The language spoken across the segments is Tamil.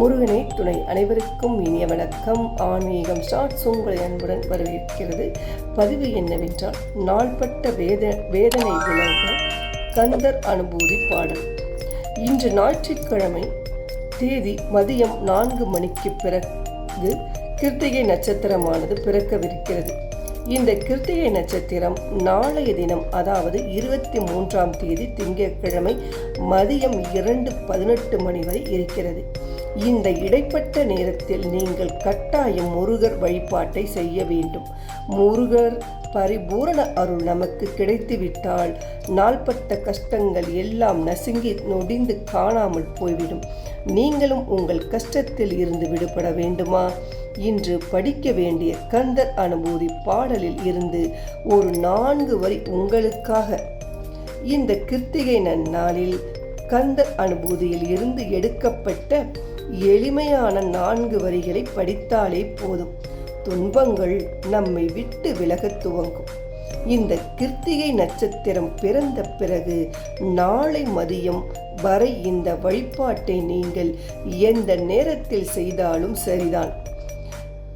முருகனை துணை அனைவருக்கும் இனிய வணக்கம். ஆன்மீகம் ஸ்டார்ட்ஸ் உங்களை அன்புடன் வரவேற்கிறது. பதிவு என்னவென்றால் நாள்பட்ட வேத வேதனை விளங்க கந்தர் அனுபூதி பாடல். இன்று ஞாயிற்றுக்கிழமை தேதி மதியம் நான்கு மணிக்கு பிறகு கிருத்திகை நட்சத்திரமானது பிறக்கவிருக்கிறது. இந்த கிருத்திகை நட்சத்திரம் நாளைய தினம் அதாவது இருபத்தி மூன்றாம் தேதி திங்கட்கிழமை மதியம் இரண்டு பதினெட்டு மணி வரை இருக்கிறது. இந்த இடைப்பட்ட நேரத்தில் நீங்கள் கட்டாயம் முருகர் வழிபாட்டை செய்ய வேண்டும். முருகர் பரிபூரண அருள் நமக்கு கிடைத்துவிட்டால் நாள்பட்ட கஷ்டங்கள் எல்லாம் நசுங்கி நொடிந்து காணாமல் போய்விடும். நீங்களும் உங்கள் கஷ்டத்தில் இருந்து விடுபட வேண்டுமா? இன்று படிக்க வேண்டிய கந்தர் அனுபூதி பாடலில் இருந்து ஒரு நான்கு வரி உங்களுக்காக. இந்த கிருத்திகை நன்னாளில் கந்தர் அனுபூதியில் இருந்து எடுக்கப்பட்ட எளிமையான நான்கு வரிகளை படித்தாலே போதும். துன்பங்கள் நம்மை விட்டு விலகத் துவங்கும். இந்த கிருத்திகை நட்சத்திரம் பிறந்த பிறகு நாளை மதியம் வரை இந்த வழிபாட்டை நீங்கள் எந்த நேரத்தில் செய்தாலும் சரிதான்.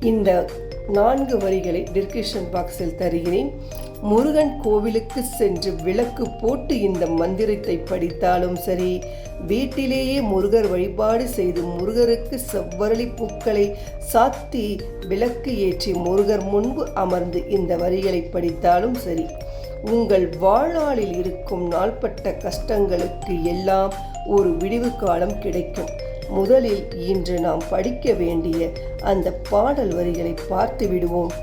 இந்த நான்கு வரிகளை டிஸ்கிரிப்ஷன் பாக்ஸில் தருகிறேன். முருகன் கோவிலுக்கு சென்று விளக்கு போட்டு இந்த மந்திரத்தை படித்தாலும் சரி வீட்டிலேயே முருகர் வழிபாடு செய்து முருகருக்கு செவ்வரளி பூக்களை சாத்தி விளக்கு ஏற்றி முருகர் முன்பு அமர்ந்து இந்த வரிகளை படித்தாலும் சரி உங்கள் வாழ்நாளில் இருக்கும் நாள்பட்ட கஷ்டங்களுக்கு எல்லாம் ஒரு விடிவு காலம் கிடைக்கும். முதலில் இன்று நாம் படிக்க வேண்டிய அந்த பாடல் வரிகளை பார்த்து விடுவோம்.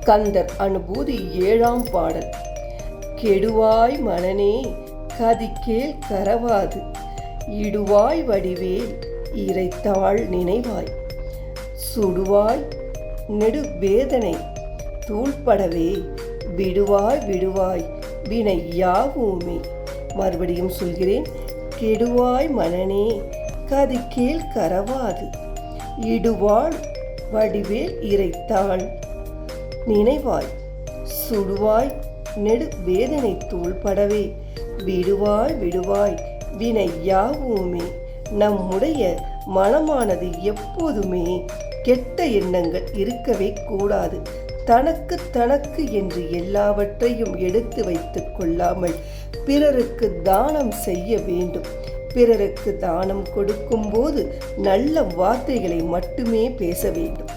கந்தர் அனுபூதி ஏழாம் பாடல். கெடுவாய் மனனே கதிக்கேல் கரவாது. இடுவாய் வடிவேல் இறைத்தாள் நினைவாய். சுடுவாய் நெடு வேதனை தூள்படவே விடுவாய் விடுவாய் வினை யாவுமே. மறுபடியும் சொல்கிறேன் கெடுவாய் மனனே கதிக்கேல் கரவாது. இடுவாள் வடிவேல் இறைத்தாள். நினைவாய் சுடுவாய் நெடு வேதனை தூள்படவே. விடுவாய் விடுவாய் வினை யாவுமே. நம்முடைய மனமானது எப்போதுமே கெட்ட எண்ணங்கள் இருக்கவே கூடாது. தனக்கு தனக்கு என்று எல்லாவற்றையும் எடுத்து வைத்துக் கொள்ளாமல் பிறருக்கு தானம் செய்ய வேண்டும். பிறருக்கு தானம் கொடுக்கும்போது நல்ல வார்த்தைகளை மட்டுமே பேச வேண்டும்.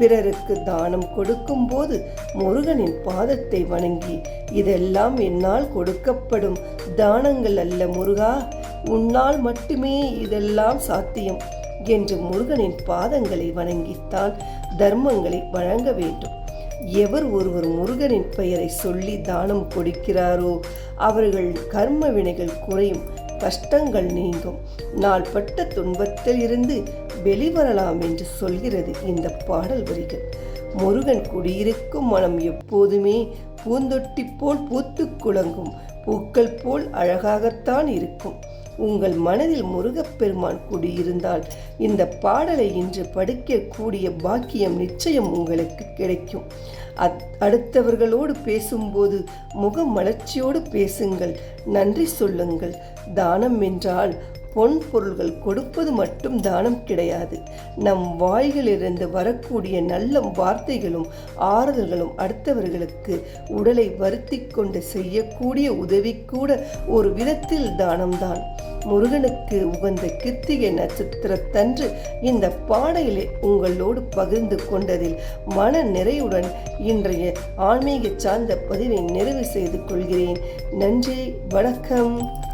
பிறருக்கு தானம் கொடுக்கும்போது முருகனின் பாதத்தை வணங்கி இதெல்லாம் என்னால் கொடுக்கப்படும் தானங்கள் அல்ல முருகா உன்னால் மட்டுமே இதெல்லாம் சாத்தியம் என்று முருகனின் பாதங்களை வணங்கித்தான் தர்மங்களை வழங்க வேண்டும். எவர் ஒருவர் முருகனின் பெயரை சொல்லி தானம் கொடுக்கிறாரோ அவர்கள் கர்ம வினைகள் குறையும். கஷ்டங்கள் நீங்கும். நாள்பட்ட துன்பத்தில் இருந்து வெளிவரலாம் என்று சொல்கிறது இந்த பாடல் வரிகள். முருகன் குடியிருக்கும் மனம் எப்போதுமே பூந்தொட்டி போல் பூத்து குலங்கும் பூக்கள் போல் அழகாகத்தான் இருக்கும். உங்கள் மனதில் முருகப்பெருமான் குடியிருந்தால் இந்த பாடலை இன்று படிக்கக்கூடிய பாக்கியம் நிச்சயம் உங்களுக்கு கிடைக்கும். அத் அடுத்தவர்களோடு பேசும்போது முக மலர்ச்சியோடு பேசுங்கள். நன்றி சொல்லுங்கள். தானம் என்றால் பொன் பொருள்கள் கொடுப்பது மட்டும் தானம் கிடையாது. நம் வாய்களிலிருந்து வரக்கூடிய நல்ல வார்த்தைகளும் ஆறுதல்களும் அடுத்தவர்களுக்கு உடலை வருத்தி கொண்டு செய்யக்கூடிய உதவி கூட ஒரு விதத்தில் தானம்தான். முருகனுக்கு உகந்த கிருத்திகை நட்சத்திரத்தன்று இந்த பாடலை உங்களோடு பகிர்ந்து கொண்டதில் மன நிறைவுடன் இன்றைய ஆன்மீக சார்ந்த பதிவை நிறைவு செய்து கொள்கிறேன். நன்றி வணக்கம்.